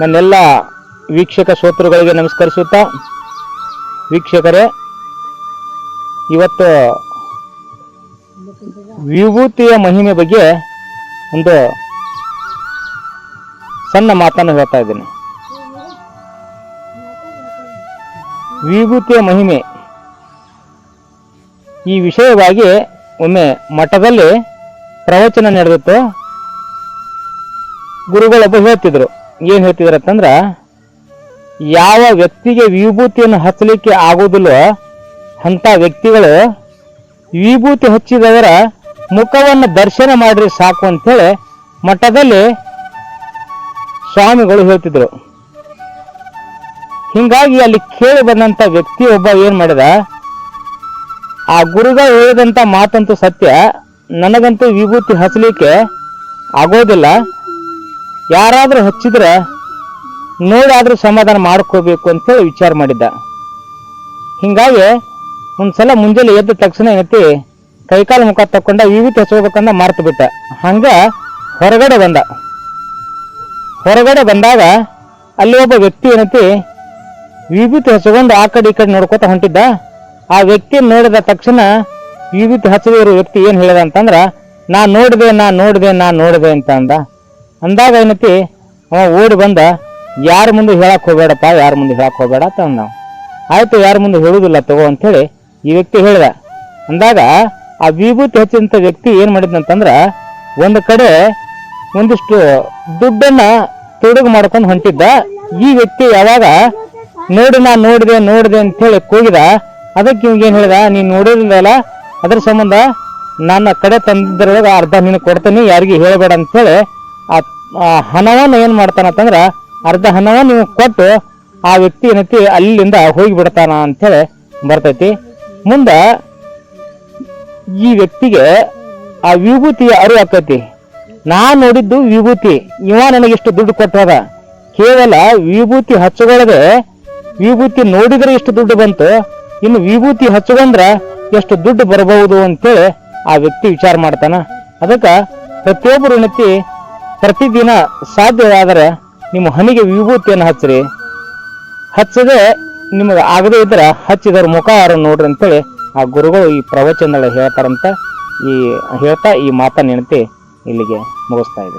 ನನ್ನೆಲ್ಲ ವೀಕ್ಷಕ ಶ್ರೋತೃಗಳಿಗೆ ನಮಸ್ಕರಿಸುತ್ತಾ, ವೀಕ್ಷಕರೇ, ಇವತ್ತು ವಿಭೂತಿಯ ಮಹಿಮೆ ಬಗ್ಗೆ ಒಂದು ಸಣ್ಣ ಮಾತನ್ನು ಹೇಳ್ತಾ ಇದ್ದೀನಿ. ವಿಭೂತಿಯ ಮಹಿಮೆ. ಈ ವಿಷಯವಾಗಿ ಒಮ್ಮೆ ಮಠದಲ್ಲಿ ಪ್ರವಚನ ನಡೆದಿತ್ತು. ಗುರುಗಳೊಬ್ಬ ಹೇಳ್ತಿದ್ರು ಏನು ಹೇಳ್ತಿದ್ರು ಅಂತಂದ್ರ ಯಾವ ವ್ಯಕ್ತಿಗೆ ವಿಭೂತಿಯನ್ನು ಹಚ್ಚಲಿಕ್ಕೆ ಆಗೋದಿಲ್ಲ ಅಂಥ ವ್ಯಕ್ತಿಗಳು ವಿಭೂತಿ ಹಚ್ಚಿದವರ ಮುಖವನ್ನು ದರ್ಶನ ಮಾಡ್ರಿ ಸಾಕು ಅಂತೇಳಿ ಮಠದಲ್ಲಿ ಸ್ವಾಮಿಗಳು ಹೇಳ್ತಿದ್ರು. ಹಿಂಗಾಗಿ ಅಲ್ಲಿ ಕೇಳಿ ಬಂದಂಥ ವ್ಯಕ್ತಿ ಒಬ್ಬ ಏನ್ ಮಾಡಿದ, ಆ ಗುರುಗ ಹೇಳಿದಂತ ಮಾತಂತೂ ಸತ್ಯ, ನನಗಂತೂ ವಿಭೂತಿ ಹಚ್ಚಲಿಕ್ಕೆ ಆಗೋದಿಲ್ಲ. ಯಾರಾದ್ರೂ ಹಚ್ಚಿದ್ರೆ ನೋಡಾದರೂ ಸಮಾಧಾನ ಮಾಡ್ಕೋಬೇಕು ಅಂತೇಳಿ ವಿಚಾರ ಮಾಡಿದ್ದ. ಹಿಂಗಾಗಿ ಒಂದ್ಸಲ ಮುಂಜಾನೆ ಎದ್ದ ತಕ್ಷಣ ಎತ್ತಿ ಕೈಕಾಲು ಮುಖ ತಕ್ಕೊಂಡ ವಿಭೂತಿ ಹಚ್ಕೋಬೇಕಂದ ಮಾರ್ತು ಬಿಟ್ಟ. ಹಂಗ ಹೊರಗಡೆ ಬಂದ. ಹೊರಗಡೆ ಬಂದಾಗ ಅಲ್ಲಿ ಒಬ್ಬ ವ್ಯಕ್ತಿ ಏನತಿ ವಿಭೂತಿ ಹಚ್ಕೊಂಡು ಆ ಕಡೆ ಈ ಕಡೆ ನೋಡ್ಕೋತ ಹೊಂಟಿದ್ದ. ಆ ವ್ಯಕ್ತಿ ನೋಡಿದ ತಕ್ಷಣ ವಿಭೂತಿ ಹಚ್ಚದಿರೋ ವ್ಯಕ್ತಿ ಏನು ಹೇಳಿದ ಅಂತಂದ್ರೆ, ನಾ ನೋಡಿದೆ ನಾ ನೋಡಿದೆ ನಾ ನೋಡಿದೆ ಅಂತ ಅಂದ. ಅಂದಾಗ ಏನತಿ, ಅವ ಓಡಿ ಬಂದ, ಯಾರ ಮುಂದೆ ಹೇಳಕ್ ಹೋಗ್ಬೇಡಪ್ಪ, ಯಾರ ಮುಂದೆ ಹೇಳಕ್ ಹೋಗ್ಬೇಡ ಅಂತ ಅಂದವ. ಆಯ್ತು, ಯಾರ ಮುಂದೆ ಹೇಳುದಿಲ್ಲ ತಗೋ ಅಂತೇಳಿ ಈ ವ್ಯಕ್ತಿ ಹೇಳಿದ. ಅಂದಾಗ ಆ ವಿಭೂತಿ ಹಚ್ಚಿದಂತ ವ್ಯಕ್ತಿ ಏನು ಮಾಡಿದ್ನಂತಂದ್ರೆ ಒಂದು ಕಡೆ ಒಂದಿಷ್ಟು ದುಡ್ಡನ್ನು ತೊಡಗು ಮಾಡ್ಕೊಂಡು ಹೊಂಟಿದ್ದ. ಈ ವ್ಯಕ್ತಿ ಯಾವಾಗ ನೋಡಿ, ನಾ ನೋಡಿದೆ ನೋಡಿದೆ ಅಂತೇಳಿ ಕೂಗಿದ. ಅದಕ್ಕೆ ಏನ್ ಹೇಳಿದ, ನೀನ್ ನೋಡಿರಲಿಲ್ಲ ಅದ್ರ ಸಂಬಂಧ ನನ್ನ ಕಡೆ ತಂದಿದ್ರೊಳಗೆ ಅರ್ಧ ನಿನಗೆ ಕೊಡ್ತೀನಿ, ಯಾರಿಗೆ ಹೇಳಬೇಡ ಅಂತೇಳಿ ಆ ಹಣವನ್ನು ಏನು ಮಾಡ್ತಾನಂತಂದ್ರೆ ಅರ್ಧ ಹಣವನ್ನು ನೀವು ಕೊಟ್ಟು ಆ ವ್ಯಕ್ತಿ ಏನೈತಿ ಅಲ್ಲಿಂದ ಹೋಗಿ ಬಿಡ್ತಾನ ಅಂತೇಳಿ ಬರ್ತೈತಿ. ಮುಂದೆ ಈ ವ್ಯಕ್ತಿಗೆ ಆ ವಿಭೂತಿಯ ಅರಿವು ಆಕೈತಿ. ನಾ ನೋಡಿದ್ದು ವಿಭೂತಿ, ಇವ ನನಗಿಷ್ಟು ದುಡ್ಡು ಕೊಟ್ಟದ. ಕೇವಲ ವಿಭೂತಿ ಹಚ್ಚಿಕೊಳ್ಳದೆ ವಿಭೂತಿ ನೋಡಿದ್ರೆ ಎಷ್ಟು ದುಡ್ಡು ಬಂತು, ಇನ್ನು ವಿಭೂತಿ ಹಚ್ಚಗೊಂಡ್ರೆ ಎಷ್ಟು ದುಡ್ಡು ಬರಬಹುದು ಅಂತೇಳಿ ಆ ವ್ಯಕ್ತಿ ವಿಚಾರ ಮಾಡ್ತಾನ. ಅದಕ್ಕೆ ಪ್ರತಿಯೊಬ್ಬರು ಏನೈತಿ ಪ್ರತಿದಿನ ಸಾಧ್ಯವಾದರೆ ನಿಮ್ಮ ಹನಿಗೆ ವಿಭೂತಿಯನ್ನು ಹಚ್ಚಿರಿ. ಹಚ್ಚದೆ, ನಿಮಗೆ ಆಗದೇ ಇದ್ರೆ ಹಚ್ಚಿದವ್ರ ಮುಖ ಯಾರು ನೋಡ್ರಿ ಅಂತೇಳಿ ಆ ಗುರುಗಳು ಈ ಪ್ರವಚನದಲ್ಲಿ ಹೇಳ್ತಾರಂತ. ಈ ಹೇಳ್ತಾ ಈ ಮಾತನ್ನ ನೆನಪಿ ಇಲ್ಲಿಗೆ ಮುಗಿಸ್ತಾ ಇದೆ